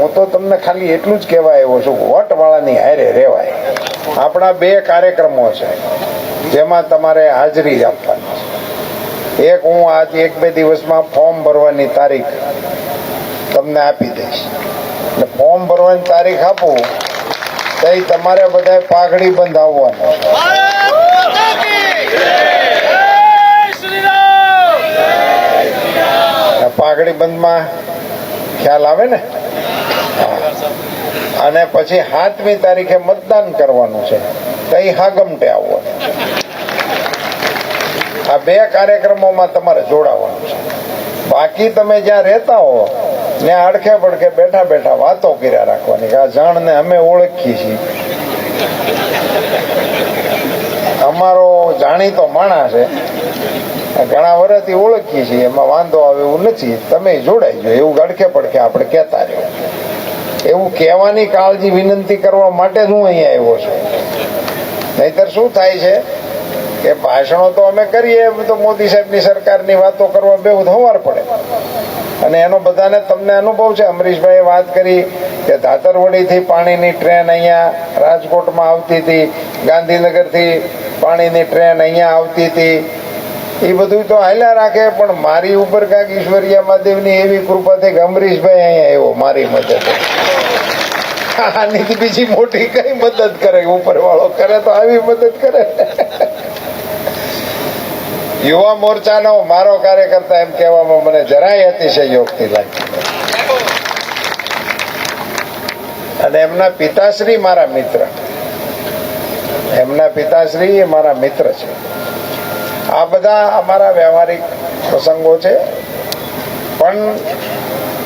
હું તો તમને ખાલી એટલું જ કહેવા આવ્યો છું, વટવાળાની હારે રહેવાય. આપણા બે કાર્યક્રમો છે, જેમાં તમારે હાજરી આપવાની છે. એક હું આજ એક બે દિવસમાં ફોર્મ ભરવાની તારીખ તમને આપી દઈશ. એટલે ફોર્મ ભરવાની તારીખ આપું તો તમારે બધાય પાઘડી બંધ આવવાનું પાઘડી બંધમાં ખ્યાલ આવે ને. અને પછી સાતમી તારીખે મતદાન કરવાનું છે. કઈ હાગમટે આવવાનું આ બે કાર્યક્રમોમાં તમારે જોડાવાનું છે. બાકી તમે જ્યાં રહેતા હો, ત્યાં અડખે પડખે બેઠા બેઠા વાતો કર્યા રાખવાની કે આ જાણને અમે ઓળખીએ છીએ. અમારો જાણીતો માણસ છે. ઘણા વર્ષથી ઓળખીએ છીએ, એમાં વાંધો આવે એવું નથી. તમે જોડાઈ જો એવું અડખે પડખે આપણે કહેતા રહ્યો એવું કહેવાની કાળજી, વિનંતી કરવા માટે હું અહીંયા આવ્યો છું. નહીતર શું થાય છે કે ભાષણો તો અમે કરીએ તો મોદી સાહેબની સરકારની વાતો કરવા બે હવાર પડે. અને એનો બધાને તમને અનુભવ છે. અમરીશભાઈએ વાત કરી કે ધાતરવડીથી પાણીની ટ્રેન અહીંયા રાજકોટમાં આવતી હતી, ગાંધીનગરથી પાણીની ટ્રેન અહીંયા આવતી હતી. એ બધું તો હાલ્યા રાખે, પણ મારી ઉપર કાંઈક ઈશ્વરિયા મહાદેવની એવી કૃપાથી અમરીશભાઈ અહીંયા આવ્યો મારી મદદ. આની બીજી મોટી કઈ મદદ કરે? ઉપર વાળો કરે તો આવી મદદ કરે. યુવા મોરચાનો મારો કાર્યકર્તા એમ કહેવામાં મને જરાય અતિશયોક્તિ લાગી અને એમના પિતાશ્રી મારા મિત્ર. એમના પિતાશ્રી એ મારા મિત્ર છે. આ બધા અમારા વ્યવહારિક પ્રસંગો છે. પણ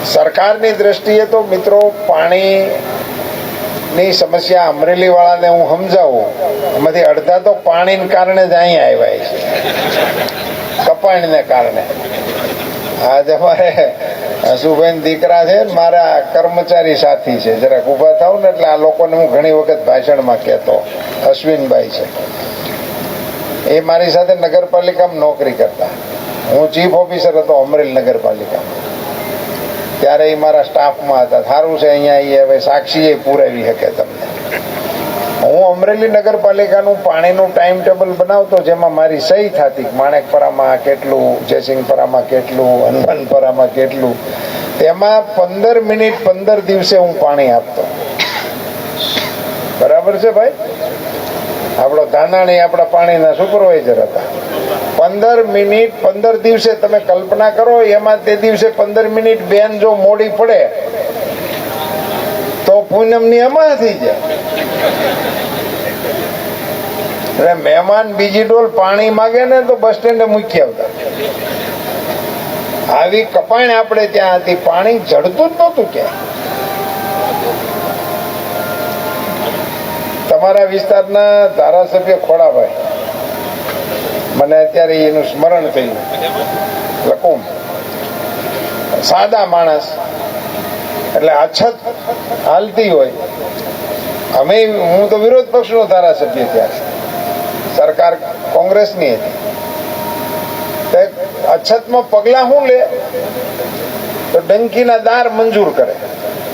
સરકારની દ્રષ્ટિએ તો મિત્રો પાણીની સમસ્યા અમરેલી વાળાને હું સમજાવું. એમાંથી અડધા તો પાણીને કારણે જ અહીં આવ્યા છે. કપાણીને કારણે. આજે અમારે હસુભાઈ દીકરા છે મારા કર્મચારી સાથી છે. જરાક ઊભા થાવ ને એટલે આ લોકોને હું ઘણી વખત ભાષણમાં કહેતો. અશ્વિનભાઈ છે. એ મારી સાથે નગરપાલિકામાં નોકરી કરતા. હું ચીફ ઓફિસર હતો અમરેલી નગરપાલિકામાં. ત્યારે એ મારા સ્ટાફમાં હતા. સારું છે અહીંયા એ હવે સાક્ષી એ પુરાવી શકે તમને. હું અમરેલી નગરપાલિકાનું પાણીનું ટાઈમ ટેબલ બનાવતો, જેમાં મારી સહી થતી માણેકપરામાં કેટલું જયસિંહપરામાં કેટલું હનુમાનપરામાં કેટલું. તેમાં પંદર મિનિટ પંદર દિવસે હું પાણી આપતો. બરાબર છે ભાઈ? આપણો ધાનાણી આપણા પાણીના સુપરવાઇઝર હતા. પંદર મિનિટ, પંદર દિવસે તમે કલ્પના કરો, એમાં તે દિવસે પંદર મિનિટ બેન જો મોડી પડે, તો પૂનમની અમા થઈ જાય. એટલે મહેમાન બીજી ડોલ પાણી માગે ને તો બસ સ્ટેન્ડે મૂકી આવતા. આવી કપાણ આપણે ત્યાં હતી. પાણી જડતું જ નહોતું ક્યાંય. તમારા વિસ્તારના ધારાસભ્ય ખોડાભાઈ. મને અત્યારે એનું સ્મરણ થયું. લકુમ. સાદા માણસ. એટલે અછત હાલતી હોય. અમે, હું તો વિરોધ પક્ષનો ધારાસભ્ય ત્યાં સરકાર કોંગ્રેસની હતી. અછતમાં પગલા શું લે? તો ડંકીના દાર મંજૂર કરે.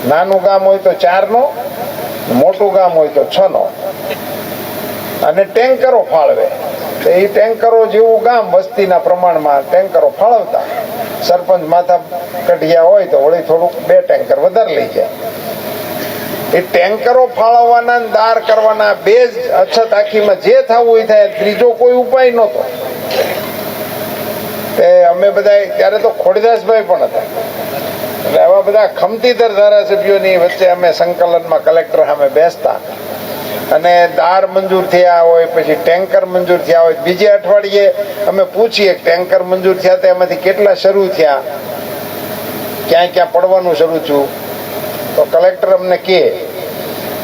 નાનું ગામ હોય તો ચાર નો મોટું ગામ હોય તો છ નો અને ટેન્કરો ફાળવે. તો એ ટેન્કરો જેવું ગામ વસ્તીના પ્રમાણમાં ટેન્કરો ફાળવતા. સરપંચ માથા કઢિયા હોય તો વળી થોડુંક બે ટેન્કર વધારે લઈ જાય. એ ટેન્કરો ફાળવવાના દાર કરવાના બે જ અછત આખીમાં જે થવું એ થાય, ત્રીજો કોઈ ઉપાય નહોતો. અમે બધા ત્યારે તો ખોડીદાસભાઈ પણ હતા. એટલે આવા બધા ખમતીદર ધારાસભ્યોની વચ્ચે અમે સંકલનમાં કલેક્ટર સામે બેસતા. અને દાર મંજૂર થયા હોય, પછી ટેન્કર મંજૂર થયા હોય. બીજે અઠવાડિયે અમે પૂછીએ ટેન્કર મંજૂર થયા તો એમાંથી કેટલા શરૂ થયા? ક્યાં ક્યાં પડવાનું શરૂ થયું? તો કલેક્ટર અમને કહે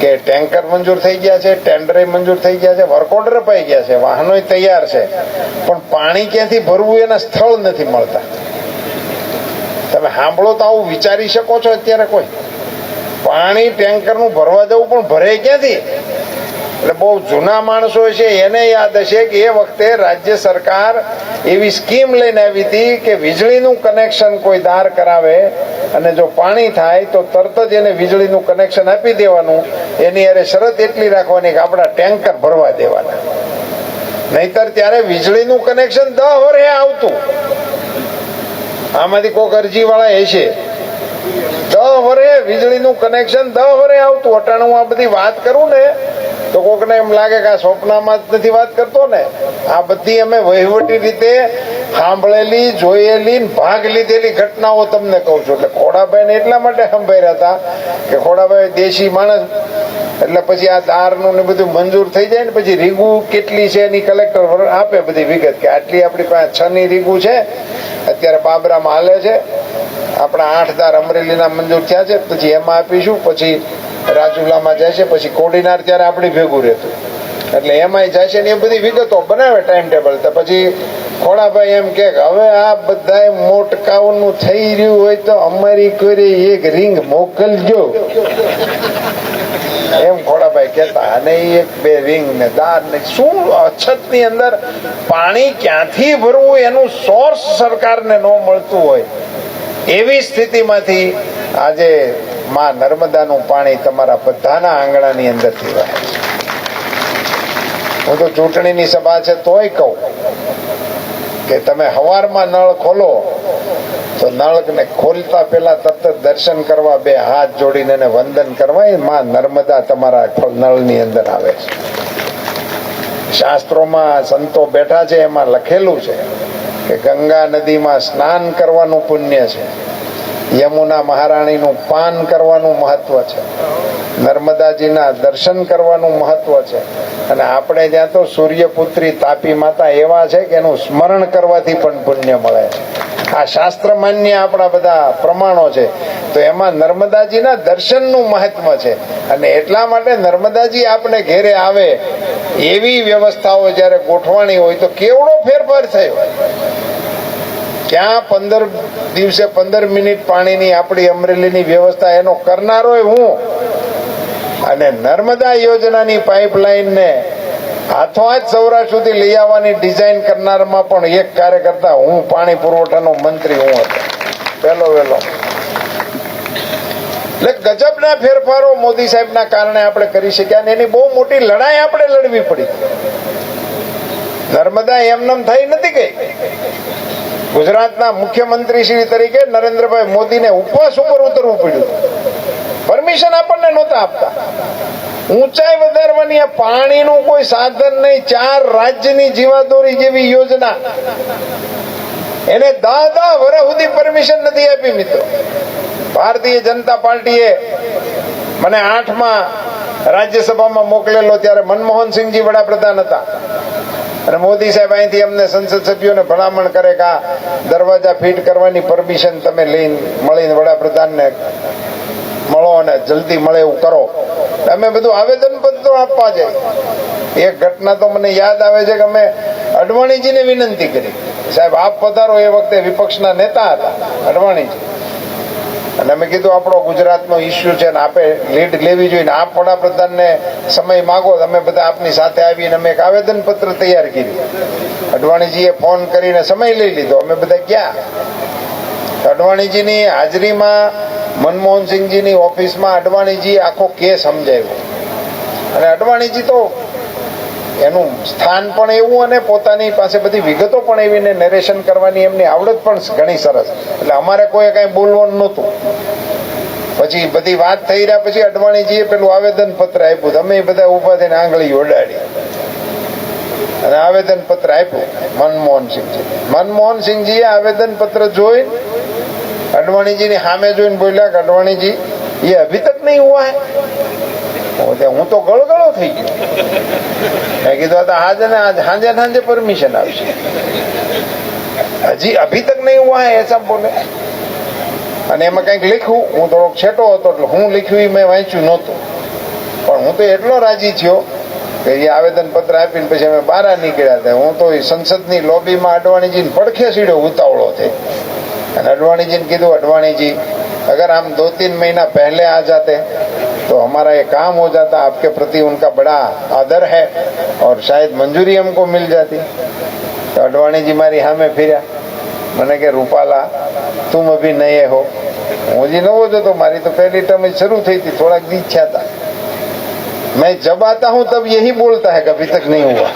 કે ટેન્કર મંજૂર થઈ ગયા છે, ટેન્ડરે મંજૂર થઈ ગયા છે, વર્ક ઓર્ડર અપાઈ ગયા છે વાહનો તૈયાર છે. પણ પાણી ક્યાંથી ભરવું એના સ્થળ નથી મળતા. સાંભળો તો આવું વિચારી શકો છો અત્યારે કોઈ. પાણી ટેન્કરનું ભરવા જવું પણ ભરે ક્યાંથી? એટલે બહુ જૂના માણસો છે, એને યાદ હશે કે એ વખતે રાજ્ય સરકાર એવી સ્કીમ લઈને આવી હતી કે વીજળીનું કનેક્શન કોઈ દાર કરાવે અને જો પાણી થાય તો તરત જ એને વીજળીનું કનેક્શન આપી દેવાનું. એની અરે શરત એટલી રાખવાની કે આપણા ટેન્કર ભરવા દેવાના. નહીતર ત્યારે વીજળીનું કનેક્શન દહ વર્ષે આવતું. આમાંથી કોઈક અરજી વાળા હશે દહ વરે વીજળીનું કનેક્શન દહ વરે આવતું. અટાણે આ બધી વાત કરું ને, તો કોકને એમ લાગે કે આ સ્વપ્નમાં જ નથી વાત કરતો ને. આ બધી અમે વહીવટી રીતે સાંભળેલી, જોયેલી ભાગ લીધેલી ઘટનાઓ તમને કહું છું. એટલે ખોડાભાઈ ને એટલા માટે સંભાળ્યા હતા કે ખોડાભાઈ દેશી માણસ. એટલે પછી આ દારનું ને બધું મંજૂર થઈ જાય ને પછી રીગુ કેટલી છે એની કલેક્ટર આપે બધી વિગત કે આટલી આપણી પાસે છ ની રીગુ છે. અત્યારે બાબરામાં હાલે છે. આપણા આઠ દાર અમરેલીના મંજૂર થયા છે. પછી એમાં આપીશું, પછી રાજુલામાં જાય છે, પછી કોડીનાર ત્યારે આપણી ભેગું રહેતું. એટલે એમાંય જાય છે ને એ બધી વિગતો બનાવે ટાઈમ ટેબલ તો. પછી ખોડાભાઈ એમ કે હવે આ બધાય મોટકાઓનું થઈ રહ્યું હોય તો અમારી કોઈ એક રિંગ મોકલજો. એમ ખોડાભાઈ કહેતા અને એક બે રિંગ ને દાર ને શું અછતની અંદર પાણી ક્યાંથી ભરવું? એનું સોર્સ સરકારને ન મળતું હોય. એવી સ્થિતિમાંથી આજે માં નર્મદાનું પાણી તમારા બધાના આંગણાની અંદરથી વહે છે. હું તો ચૂંટણીની સભા છે તોય કહું કે તમે હવારમાં નળ ખોલો તો નળકને ખોલતા પહેલા તરત દર્શન કરવા, બે હાથ જોડીને એને વંદન કરવા, એ માં નર્મદા તમારા નળની અંદર આવે છે. શાસ્ત્રોમાં સંતો બેઠા છે, એમાં લખેલું છે કે ગંગા નદીમાં સ્નાન કરવાનું પુણ્ય છે. યમુના મહારાણીનું પાન કરવાનું મહત્વ છે. નર્મદાજીના દર્શન કરવાનું મહત્વ છે. અને આપણે ત્યાં તો સૂર્યપુત્રી તાપી માતા એવા છે કે એનું સ્મરણ કરવાથી પણ પુણ્ય મળે છે. આ શાસ્ત્ર માન્ય આપણા બધા પ્રમાણો છે. તો એમાં નર્મદાજીના દર્શનનું મહત્વ છે. અને એટલા માટે નર્મદાજી આપણે ઘેરે આવે, એવી વ્યવસ્થાઓ જ્યારે ગોઠવાણી હોય તો કેવડો ફેરફાર થયો? ક્યાં પંદર દિવસે પંદર મિનિટ પાણીની આપણી અમરેલીની વ્યવસ્થા એનો કરનારો હું. અને નર્મદા યોજનાની પાઇપલાઇનને હાથોહાથ સૌરાષ્ટ્ર સુધી લઈ આવવાની ડિઝાઇન કરનારમાં પણ એક કાર્યકર્તા, હું પાણી પુરવઠાનો મંત્રી હું હતો. પહેલો વહેલો એટલે ગજબના ફેરફારો મોદી સાહેબના કારણે આપણે કરી શક્યા અને એની બહુ મોટી લડાઈ આપણે લડવી પડી. નર્મદા એમનેમ થઈ નથી ગઈ. ગુજરાતના મુખ્યમંત્રી શ્રી તરીકે નરેન્દ્રભાઈ મોદીને ઉપવાસ ઉપર ઉતરવું પડ્યું. પરમિશન આપણને નહોતા આપતા. ઊંચાઈ વધારવાની આ પાણીનું કોઈ સાધન નહીં, ચાર રાજ્યની જીવાદોરી જેવી યોજના. એને દહ વર્ષ સુધી પરમિશન નથી આપી મિત્રો. ભારતીય જનતા પાર્ટીએ મને આઠમાં રાજ્યસભામાં મોકલેલો ત્યારે મનમોહનસિંહજી વડાપ્રધાન હતા. અને મોદી સાહેબ અહીંથી અમને સંસદ સભ્યોને ભલામણ કરે કે આ દરવાજા ફિટ કરવાની પરમિશન તમે લઈને મળીને વડાપ્રધાનને મળો અને જલ્દી મળે એવું કરો. અમે બધું આવેદન પત્રો આપવા છે એક ઘટના તો મને યાદ આવે છે કે અમે અડવાણીજીને વિનંતી કરી. સાહેબ, આપ પધારો એ વખતે વિપક્ષના નેતા હતા, અડવાણીજી. અને અમે કીધું, આપણો ગુજરાતનો ઇસ્યુ છે ને આપે લીડ લેવી જોઈએ આપ વડાપ્રધાનને સમય માગો અમે બધા આપની સાથે આવીને અમે એક આવેદન પત્ર તૈયાર કર્યું. અડવાણીજીએ ફોન કરીને સમય લઈ લીધો. અમે બધા ગયા અડવાણીજીની હાજરીમાં મનમોહનસિંહજીની ઓફિસમાં અડવાણીજી આખો કેસ સમજાવ્યો. અને અડવાણીજી તો એનું સ્થાન પણ એવું અને પોતાની પાસે બધી વિગતો પણ એવીને નરેશન કરવાની એમની આવડત પણ ઘણી સરસ. એટલે અમારે કોઈ કઈ બોલવાનું નહોતું. પછી બધી વાત થઈ રહ્યા પછી અડવાણીજીએ પેલું આવેદન પત્ર આપ્યું અમે બધા ઊભા થઈને આંગળી ઓડાડી અને આવેદન પત્ર આપ્યું મનમોહનસિંહજી મનમોહનસિંહજીએ આવેદન પત્ર જોઈ અડવાણીજીની સામે જોઈને બોલ્યા કે અડવાણીજી એ અભી તક નહીં હુઆ હે? હું તો- ગળગળો થઈ ગયો. મેં કીધું, આ તો આજે ને આજ ને સાંજે પરમિશન આવશે હજી અભી તક નહીં હુઆ હૈ એસા બોલે? અને એમાં કંઈક લખ્યું, હું થોડોક છેટો હતો એટલે હું લખ્યું એ મેં વાંચ્યું નહોતું. પણ હું તો એટલો રાજી થયો કે એ આવેદન પત્ર આપીને પછી અમે બહાર નીકળ્યા હતા હું તો એ સંસદની લોબીમાં અડવાણીજીને પડખે સીડ્યો ઉતાવળો થઈ. અને अडवाणी ने કીધું अडवाणी जी अगर हम दो तीन महीना पहले आ जाते तो हमारा ये काम हो जाता आपके प्रति उनका बड़ा आदर है और शायद मंजूरी हमको मिल जाती તો અડવાણીજી મારી સામે ફર્યા મને કે રૂપાલા તુમ અભી નયે હો હું હજી નવો જ હતો મારી તો પહેલી ટર્મ જ શરૂ થઈ હતી થોડાક દી થયા હતા मैं जब आता हूं तब यही बोलता है कि अभी तक नहीं हुआ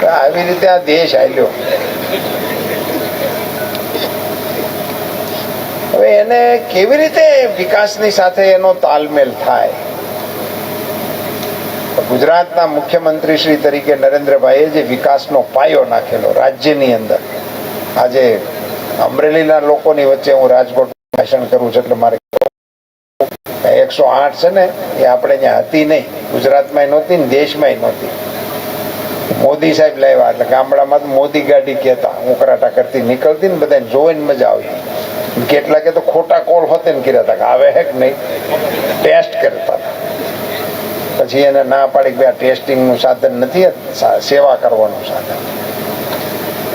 તો આવી રીતે આ દેશ હાલ્યો હવે એને કેવી રીતે વિકાસની સાથે એનો તાલમેલ થાય? ગુજરાતના મુખ્યમંત્રી શ્રી તરીકે નરેન્દ્રભાઈએ જે વિકાસનો પાયો નાખેલો રાજ્યની અંદર. આજે અમરેલીના લોકોની વચ્ચે હું રાજકોટ ભાષણ કરું છું એટલે મારે એકસો આઠ છે ને, એ આપણે ત્યાં હતી નહીં. ગુજરાતમાં નહોતી ને દેશમાં નહોતી. મોદી સાહેબ લાવ્યા એટલે ગામડામાં મોદી ગાડી કહેતા ઉકરાટા કરતી નીકળતી ને બધાને જોઈને મજા આવતી. કેટલાકે તો ખોટા કોલ હોતે ને કર્યા હતા આવે હે કે નહીં? ટેસ્ટ કરતા પછી એને ના પાડી કે આ ટેસ્ટિંગનું સાધન નથી સેવા કરવાનું સાધન.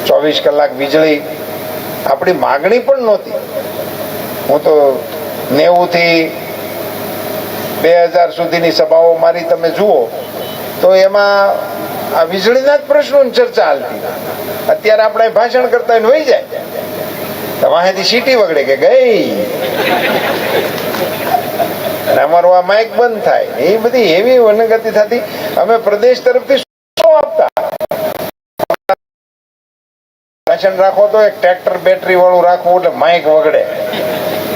ચોવીસ કલાક વીજળી આપણી માગણી પણ નહોતી. હું તો નેવું થી બે હજાર સુધીની સભાઓ મારી તમે જુઓ, તો એમાં આ વીજળીના જ પ્રશ્નોની ચર્ચા હાલતી. અત્યારે આપણે ભાષણ કરતા હોય જાય. તમારેથી સીટી વગડે કે ગઈ. અમારું આ માઇક બંધ થાય. એ બધી એવી વનગતિ થતી, અમે પ્રદેશ તરફથી શું આપતા? ભાષણ રાખો તો એક ટ્રેક્ટર બેટરી વાળું રાખવું એટલે માઇક વગડે.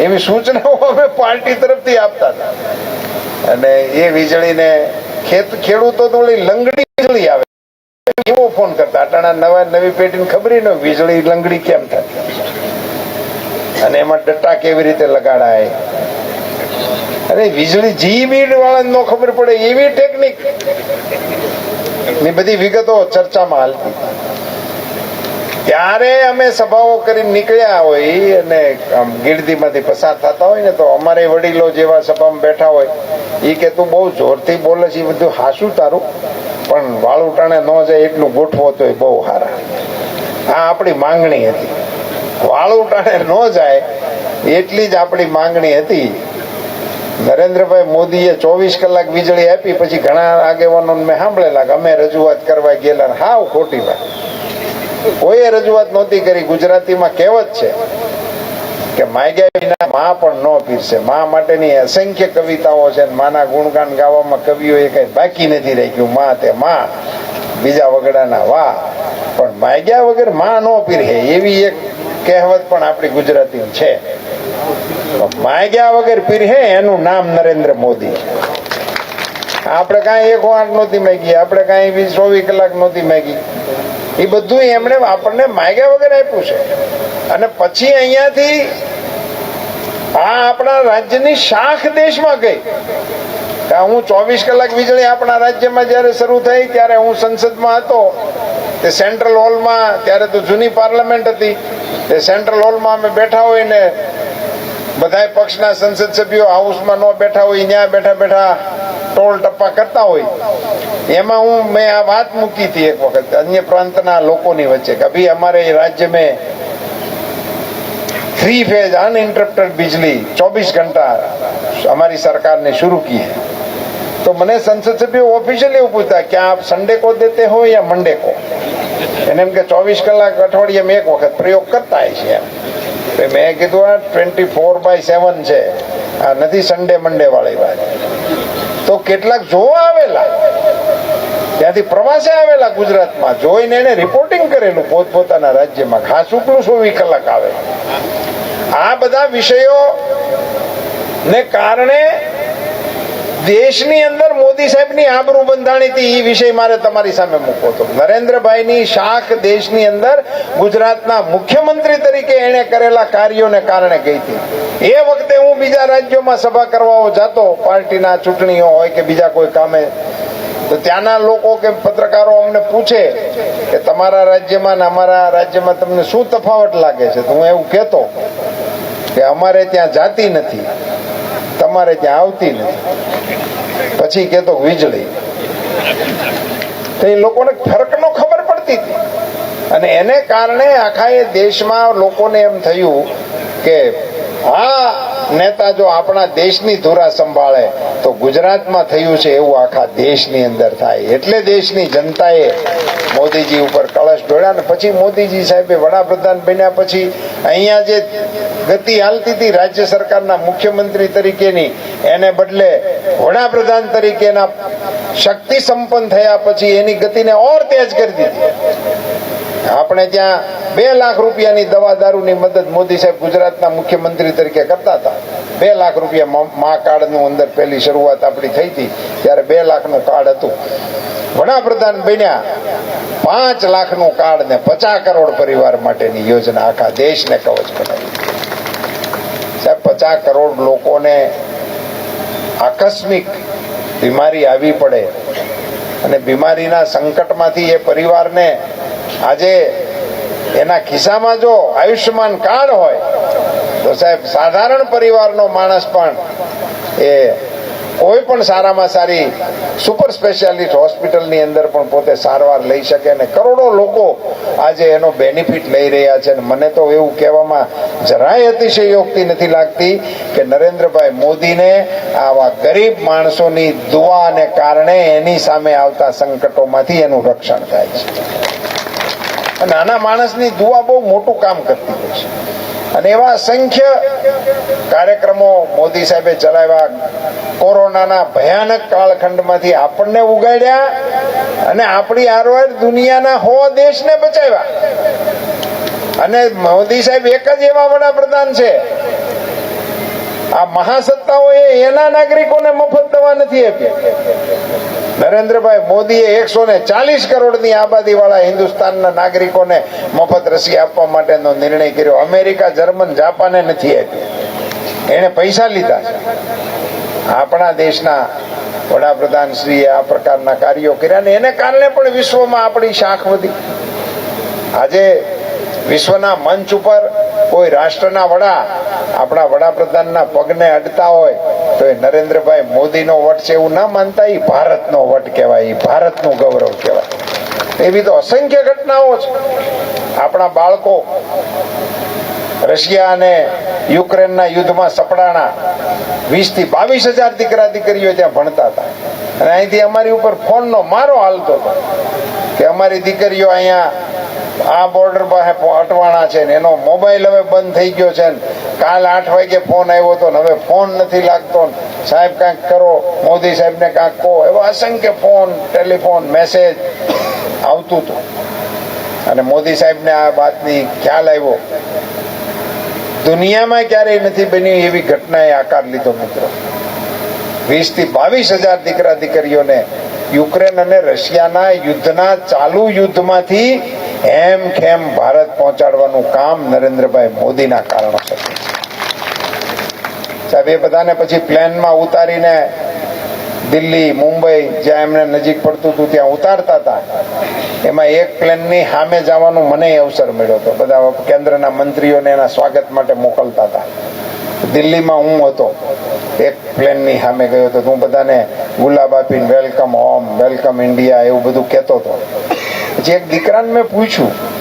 એવી સૂચનાઓ અમે પાર્ટી તરફથી આપતા હતા. અને એ વીજળીને ખેત ખેડૂતો તો લંગડી વીજળી આવે. એવો ફોન કરતા. અટાણા નવા નવી પેઢીને ખબર ન વીજળી લંગડી કેમ થતી અને એમાં ડટ્ટા કેવી રીતે લગાડાય? અરે વીજળી જી બીડ વાળાને નો ખબર પડે, એવી ટેકનિક. ની બધી વિગતો ચર્ચામાં હાલતી. ત્યારે અમે સભાઓ કરીને નીકળ્યા હોય અને ગીરદીમાંથી પસાર થતા હોય ને તો અમારે વડીલો જેવા સભામાં બેઠા હોય એ કે તું બહુ જોરથી બોલે છે બધું હાસું તારું. પણ વાળું ટાણે ન જાય એટલું ગોઠવો તો બહુ સારા. આ આપણી માંગણી હતી. વાળું ટાણે ન જાય એટલી જ આપણી માંગણી હતી. નરેન્દ્રભાઈ મોદીએ ચોવીસ કલાક વીજળી આપી, પછી ઘણા આગેવાનો મેં સાંભળેલા કે અમે રજૂઆત કરવા ગયેલા હાવ ખોટી વાત. કોઈએ રજૂઆત નહોતી કરી, ગુજરાતીમાં કહેવત છે. કે માગ્યા વિના માં પણ ન પીરશે માં માટેની અસંખ્ય કવિતાઓ છે માના ગુણગાન ગાવામાં કવિઓએ કઈ બાકી નથી રાખ્યું. માં તે માં, બીજા વગડાના વા. પણ માગ્યા વગરમાં ન પીરહે એવી એક કહેવત પણ આપણી ગુજરાતી છે. માગ્યા વગર પીરહે એનું નામ નરેન્દ્ર મોદી. આપણે કાંઈ એક વાર નહોતી માગી. આપણે કાંઈ વીસ ચોવીસ કલાક નહોતી માગી. એ બધું એમણે આપણને માગ્યા વગર આપ્યું છે. અને પછી અહીંયાથી આ આપણા રાજ્યની શાખ દેશમાં ગઈ. હું ચોવીસ કલાક વીજળી આપણા રાજ્યમાં જ્યારે શરૂ થઈ, ત્યારે હું સંસદમાં હતો. તે સેન્ટ્રલ હોલમાં, ત્યારે તો જૂની પાર્લામેન્ટ હતી. તે સેન્ટ્રલ હોલમાં અમે બેઠા હોય ને બધાય પક્ષના સંસદ સભ્યો હાઉસમાં ન બેઠા હોય ત્યાં બેઠા બેઠા ટોલ ટપ્પા કરતા હોય એમાં હું મેં આ વાત મૂકી હતી એક વખત અન્ય પ્રાંતના લોકોની વચ્ચે કે ભાઈ हमारे राज्य में थ्री फेज अनइंटरप्टेड बिजली 24 घंटा हमारी सरकार ने शुरू की है तो मैंने संसद सभ्यो ऑफिशियली पूछा क्या आप संडे को देते हो या मंडे को એને એમ કે ચોવીસ કલાક અઠવાડિયામાં એક વખત પ્રયોગ કરતા હોય છે એમ તો મેં કીધું આ ટ્વેન્ટી ફોર બાય સેવન છે આ નથી સન્ડે મંડે વાળી વાત તો કેટલાક જોવા આવેલા. ત્યાંથી પ્રવાસે આવેલા ગુજરાતમાં. જોઈને એને રિપોર્ટિંગ કરેલું પોતપોતાના રાજ્યમાં. ખાસ ઉપલું સોવી કલાક આવે? આ બધા વિષયો ને કારણે દેશની અંદર મોદી સાહેબની આબરૂ બંધાણી હતી એ વિષય મારે તમારી સામે મૂકવો હતો. નરેન્દ્રભાઈની શાખ દેશની અંદર ગુજરાતના મુખ્યમંત્રી તરીકે એણે કરેલા કાર્યોને કારણે ગઈ હતી. એ વખતે હું બીજા રાજ્યોમાં સભા કરવા જતો, પાર્ટીના ચૂંટણીઓ હોય કે બીજા કોઈ કામે. તો ત્યાંના લોકો કે પત્રકારો અમને પૂછે કે તમારા રાજ્યમાં અમારા રાજ્યમાં તમને શું તફાવત લાગે છે? તો હું એવું કહેતો કે અમારે ત્યાં જાતિ નથી. તમારે ત્યાં આવતી નથી. પછી કેતો વીજળી. તો એ લોકોને ફરક નો ખબર પડતી હતી. અને એને કારણે આખા એ દેશમાં લોકોને એમ થયું કે આ નેતા જો આપણા દેશની ધુરા સંભાળે, તો ગુજરાતમાં થયું છે એવું આખા દેશની અંદર થાય. એટલે દેશની જનતાએ મોદીજી ઉપર કળશ ઢોળ્યા ને પછી મોદીજી સાહેબે વડાપ્રધાન બન્યા પછી અહીંયા જે ગતિ હાલતી હતી રાજ્ય સરકારના મુખ્યમંત્રી તરીકેની. એને બદલે વડાપ્રધાન તરીકેના શક્તિ સંપન્ન થયા પછી એની ગતિને ઓર તેજ કરી દીધી. આપણે ત્યાં બે લાખ રૂપિયાની દવા દારૂની મદદ મોદી સાહેબ ગુજરાતના મુખ્યમંત્રી તરીકે કરતા હતા. બે લાખ રૂપિયા મા- કાર્ડનું અંદર પહેલી શરૂઆત આપણી થઈ હતી, ત્યારે બે લાખનું કાર્ડ હતું. વડાપ્રધાન બન્યા. પાંચ લાખનું કાર્ડ ને પચાસ કરોડ પરિવાર માટેની યોજના આખા દેશને કવચ બનાવી. સાહેબ, પચાસ કરોડ લોકોને આકસ્મિક બીમારી આવી પડે અને બીમારીના સંકટમાંથી એ પરિવારને આજે એના ખિસ્સામાં જો આયુષ્યમાન કાર્ડ હોય, તો સાહેબ, સાધારણ પરિવારનો માણસ પણ એ કોઈ પણ સારામાં સારી સુપર સ્પેશિયાલિસ્ટ હોસ્પિટલની અંદર પણ પોતે સારવાર લઈ શકે અને કરોડો લોકો આજે એનો બેનિફિટ લઈ રહ્યા છે. અને મને તો એવું કહેવામાં જરાય અતિશયોક્તિ નથી લાગતી કે નરેન્દ્રભાઈ મોદીને આવા ગરીબ માણસોની દુઆને કારણે એની સામે આવતા સંકટોમાંથી એનું રક્ષણ થાય છે. અને નાના માણસની દુઆ બહુ મોટું કામ કરતી હોય છે. અને એવા અસંખ્ય કાર્યક્રમો મોદી સાહેબે ચલાવ્યા. કોરોનાના ભયાનક કાળખંડમાંથી આપણને ઉગાડ્યા અને આપણી આરવાર દુનિયાના હો દેશને બચાવ્યા. અને મોદી સાહેબ એક જ એવા વડાપ્રધાન છે. આ મહાસત્તાઓએ એના નાગરિકોને મફત દવા નથી આપી. નરેન્દ્રભાઈ મોદીએ એકસો ને ચાલીસ કરોડની આબાદી વાળા હિન્દુસ્તાનના નાગરિકોને મફત રસી આપવા માટેનો નિર્ણય કર્યો. અમેરિકા, જર્મન, જાપાને નથી આપ્યો. એને પૈસા લીધા. છે આપણા દેશના વડાપ્રધાન શ્રીએ આ પ્રકારના કાર્યો કર્યા ને એને કારણે પણ વિશ્વમાં આપણી શાખ વધી. આજે વિશ્વના મંચ ઉપર કોઈ રાષ્ટ્રના વડા આપણા વડાપ્રધાનના પગને અડતા હોય તો એ નરેન્દ્રભાઈ મોદીનો વટ છે એવું ના માનતા એ ભારતનો વટ કહેવાય એ ભારતનું ગૌરવ કહેવાય. એવી તો અસંખ્ય ઘટનાઓ છે. આપણા બાળકો રશિયા અને યુક્રેનના યુદ્ધમાં સપડાણા વીસથી બાવીસ હજાર દીકરા દીકરીઓ ત્યાં ભણતા હતા. અને અહીંથી અમારી ઉપર ફોનનો મારો હાલતો હતો કે અમારી દીકરીઓ અહીંયા આ બોર્ડર પાસે અટવાણા છે ને એનો મોબાઈલ હવે બંધ થઈ ગયો છે ને. કાલ આઠ વાગે ફોન આવ્યો હતો ને હવે ફોન નથી લાગતો ને. સાહેબ કાંઈક કરો, મોદી સાહેબને કાંઈક કહો. એવા અસંખ્ય ફોન ટેલિફોન મેસેજ આવતું હતું. અને મોદી સાહેબને આ વાતની ખ્યાલ આવ્યો. દુનિયામાં ક્યારેય નથી બન્યું એવી ઘટનાએ આકાર લીધો મિત્રો વીસથી બાવીસ હજાર દીકરા દીકરીઓને યુક્રેન અને રશિયાના યુદ્ધના ચાલુ યુદ્ધમાંથી એમ ખેમ ભારત પહોંચાડવાનું કામ નરેન્દ્રભાઈ મોદીના કારણોસર. સાહેબ, એ બધાને પછી પ્લેનમાં ઉતારીને દિલ્હી, મુંબઈ, જ્યાં એમને નજીક પડતું હતું, ત્યાં ઉતારતા હતા. એમાં એક પ્લેનની સામે જવાનો મને અવસર મળ્યો હતો. બધા કેન્દ્રના મંત્રીઓને એના સ્વાગત માટે મોકલતા હતા. દિલ્હીમાં હું હતો. એક પ્લેનની સામે ગયો હતો. હું બધાને ગુલાબ આપીને વેલકમ હોમ, વેલકમ ઇન્ડિયા એવું બધું કહેતો હતો. પછી એક દીકરાને મેં પૂછ્યું.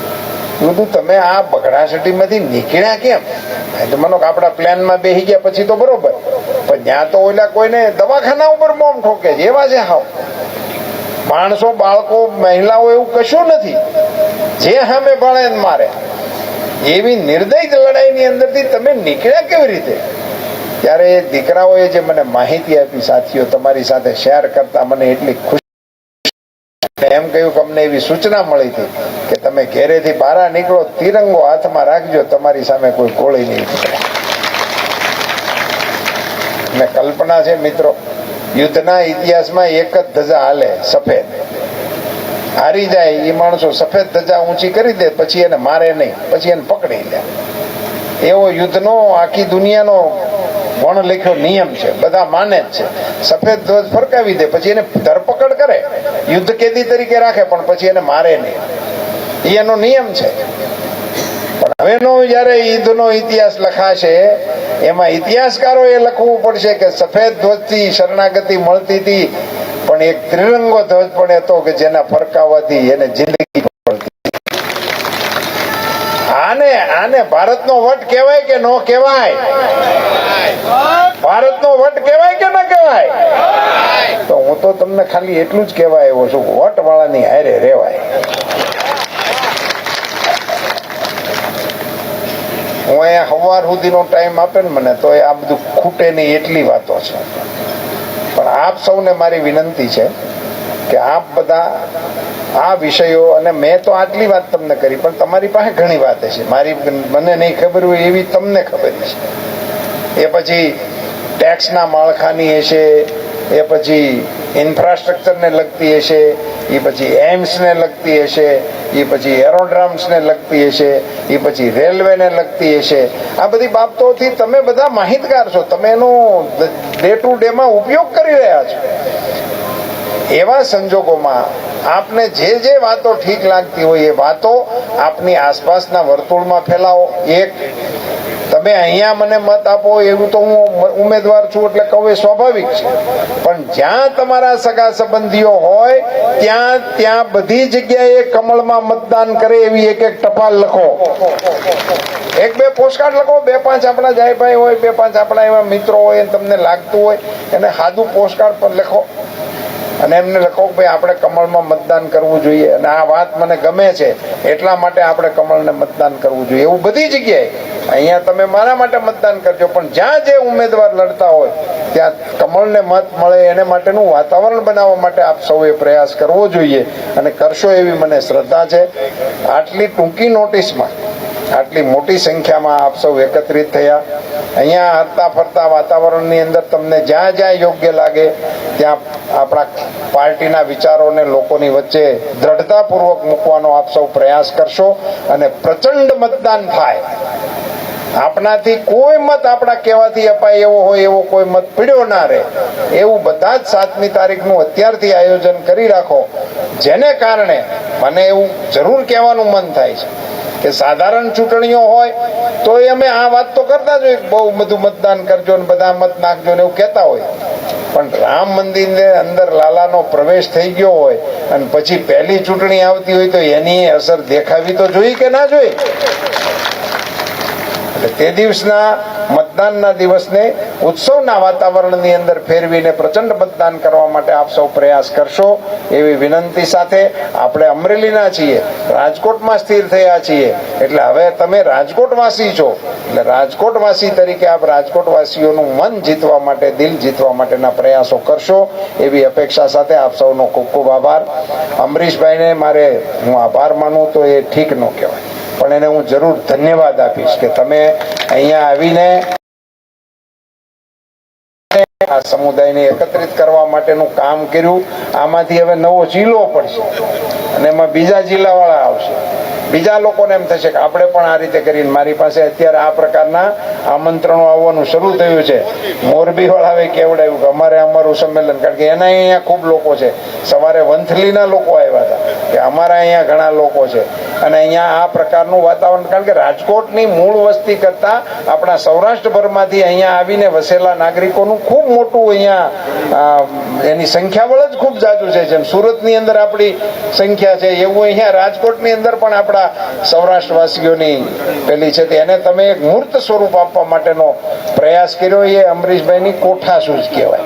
કીધું, તમે આ બગડાસટીમાંથી નીકળ્યા કેમ? તો મને આપણા પ્લેનમાં બેસી ગયા પછી તો બરોબર. ત્યાં તો ઓલા કોઈને દવાખાના ઉપર બોમ્બ ઠોકે છે, એવા છે હાવ. માણસો, બાળકો, મહિલાઓ એવું કશું નથી. જે સામે ભણે મારે. એવી નિર્દય લડાઈની અંદરથી તમે નીકળ્યા કેવી રીતે? ત્યારે એ દીકરાઓએ જે મને માહિતી આપી, સાથીઓ, તમારી સાથે શેર કરતા મને એટલી ખુશી એમ કહ્યું કે અમને એવી સૂચના મળી હતી કે તમે ઘેરેથી બહાર નીકળો, તિરંગો હાથમાં રાખજો, તમારી સામે કોઈ ગોળી નહીં નીકળે ને કલ્પના છે મિત્રો, યુદ્ધના ઇતિહાસમાં એક જ ધજા હાલે, સફેદ. હારી જાય એ માણસો સફેદ ધજા ઊંચી કરી દે, પછી એને મારે નહીં, પછી એને પકડી લે. એવો યુદ્ધનો આખી દુનિયાનો વણ લખ્યો નિયમ છે, બધા માને જ છે. સફેદ ધ્વજ ફરકાવી દે, પછી એને ધરપકડ કરે. યુદ્ધ કેદી તરીકે રાખે, પણ પછી એને મારે નહીં. એનો નિયમ છે. પણ હવેનો જયારે યુદ્ધનો ઇતિહાસ લખાશે, એમાં ઇતિહાસકારો એ લખવું પડશે કે સફેદ ધ્વજથી શરણાગતિ મળતી હતી, પણ એક ત્રિરંગો ધ્વજ પણ હતો કે જેના ફરકાવવાથી એને જિંદગી આને આને ભારતનો વટ કહેવાય કે ન કહેવાય? ભારતનો વટ કહેવાય કે ન કહેવાય? તો હું તો તમને ખાલી એટલું જ કહેવાય એવો છું વટ વાળાની હારે રેવાય સવાર સુધીનો ટાઈમ આપે ને મને, તો એ આ બધું ખૂટે નહીં એટલી વાતો છે. પણ આપ સૌને મારી વિનંતી છે કે આપ બધા આ વિષયો, અને મેં તો આટલી વાત તમને કરી, પણ તમારી પાસે ઘણી વાત છે. મારી મને નહીં ખબર હોય એવી તમને ખબર છે. એ પછી ટેક્સના માળખાની હશે એ પછી ઇન્ફ્રાસ્ટ્રક્ચરને લગતી હશે એ પછી એમ્સને લગતી હશે એ પછી એરોડ્રામ્સને લગતી હશે એ પછી રેલવેને લગતી હશે. આ બધી બાબતોથી તમે બધા માહિતગાર છો. તમે એનો ડે ટુ ડેમાં ઉપયોગ કરી રહ્યા છો. એવા સંજોગોમાં આપને જે જે વાતો ઠીક લાગતી હોય એ વાતો આપની આસપાસના વર્તુળમાં ફેલાવો. એક તમે અહીંયા મને મત આપો એવું તો હું ઉમેદવાર છું એટલે કહું એ સ્વાભાવિક છે. પણ જ્યાં તમારા સગા સંબંધીઓ હોય, ત્યાં ત્યાં બધી જગ્યાએ કમળમાં મતદાન કરે એવી એક એક ટપાલ લખો. એક બે પોસ્ટકાર્ડ લખો, બે પાંચ આપણા જાયભાઈ હોય, બે પાંચ આપણા એવા મિત્રો હોય તમને લાગતું હોય, એને સાદું પોસ્ટકાર્ડ પર લખો. અને એમને લખો કે ભાઈ આપણે કમળમાં મતદાન કરવું જોઈએ. અને આ વાત મને ગમે છે, એટલા માટે આપણે કમળને મતદાન કરવું જોઈએ. એવું બધી જગ્યાએ અહીંયા તમે મારા માટે મતદાન કરજો, પણ જ્યાં જે ઉમેદવાર લડતા હોય, ત્યાં કમળને મત મળે એને માટેનું વાતાવરણ બનાવવા માટે આપ સૌએ પ્રયાસ કરવો જોઈએ અને કરશો એવી મને શ્રદ્ધા છે. આટલી ટૂંકી નોટિસમાં, આટલી મોટી સંખ્યામાં આપ સૌ એકત્રિત થયા. અહીંયા હરતા ફરતા વાતાવરણની અંદર તમને જ્યાં જ્યાં યોગ્ય લાગે, ત્યાં આપણા પાર્ટીના વિચારોને લોકોની વચ્ચે દ્રઢતાપૂર્વક મૂકવાનો આપ સૌ પ્રયાસ કરશો અને પ્રચંડ મતદાન થાય. આપણાથી કોઈ મત આપણા કહેવાથી અપાય એવો હોય, એવો કોઈ મત પીડ્યો ના રહે. એવું બધા જ સાતમી તારીખનું અત્યારથી આયોજન કરી રાખો, જેને કારણે મને એવું જરૂર કહેવાનું મન થાય છે. કે સાધારણ ચૂંટણીઓ હોય તો અમે આ વાત તો કરતા જ હોય, બહુ બધું મતદાન કરજો ને બધા મત નાખજો ને એવું કહેતા હોય. પણ રામ મંદિરને અંદર લાલાનો પ્રવેશ થઈ ગયો હોય અને પછી પહેલી ચૂંટણી આવતી હોય તો એની અસર દેખાવી તો જોઈ કે ના જોઈ? એટલે તે દિવસના મતદાનના દિવસને ઉત્સવના વાતાવરણની અંદર ફેરવીને પ્રચંડ મતદાન કરવા માટે આપ સૌ પ્રયાસ કરશો એવી વિનંતી સાથે આપણે અમરેલીના છીએ, રાજકોટમાં સ્થિર થયા છીએ. એટલે હવે તમે રાજકોટવાસી છો. એટલે રાજકોટવાસી તરીકે આપ રાજકોટવાસીઓનું મન જીતવા માટે, દિલ જીતવા માટેના પ્રયાસો કરશો એવી અપેક્ષા સાથે આપ સૌનો ખૂબ ખૂબ આભાર. અમરીશભાઈને મારે હું આભાર માનું તો એ ઠીક ન કહેવાય. પણ એને હું જરૂર ધન્યવાદ આપીશ કે તમે અહીંયા આવીને સમુદાયને એકત્રિત કરવા માટેનું કામ કર્યું. આમાંથી હવે નવો જિલ્લો પડશે. અને એમાં બીજા જિલ્લાવાળા આવશે. બીજા લોકોને એમ થશે કે આપણે પણ આ રીતે કરીને મારી પાસે અત્યારે આ પ્રકારના આમંત્રણો આવવાનું શરૂ થયું છે. મોરબી વાળાએ કેવડાવ્યું કે અમારે અમારું સંમેલન, કારણ કે એના અહીંયા ખૂબ લોકો છે. સવારે વંથલીના લોકો આવ્યા હતા કે અમારા અહીંયા ઘણા લોકો છે. અને અહીંયા આ પ્રકારનું વાતાવરણ, કારણ કે રાજકોટની મૂળ વસ્તી કરતાં આપણા સૌરાષ્ટ્રભરમાંથી અહીંયા આવીને વસેલા નાગરિકોનું ખૂબ મોટું અહીંયા એની સંખ્યાબળ જ ખૂબ જાજુ છે. જેમ સુરતની અંદર આપણી સંખ્યા છે, એવું અહીંયા રાજકોટની અંદર પણ આપણા સૌરાષ્ટ્રવાસીઓની પેલી છે એને તમે એક મૂર્ત સ્વરૂપ આપવા માટેનો પ્રયાસ કર્યો, એ અમરીશભાઈની કોઠાસૂઝ કહેવાય.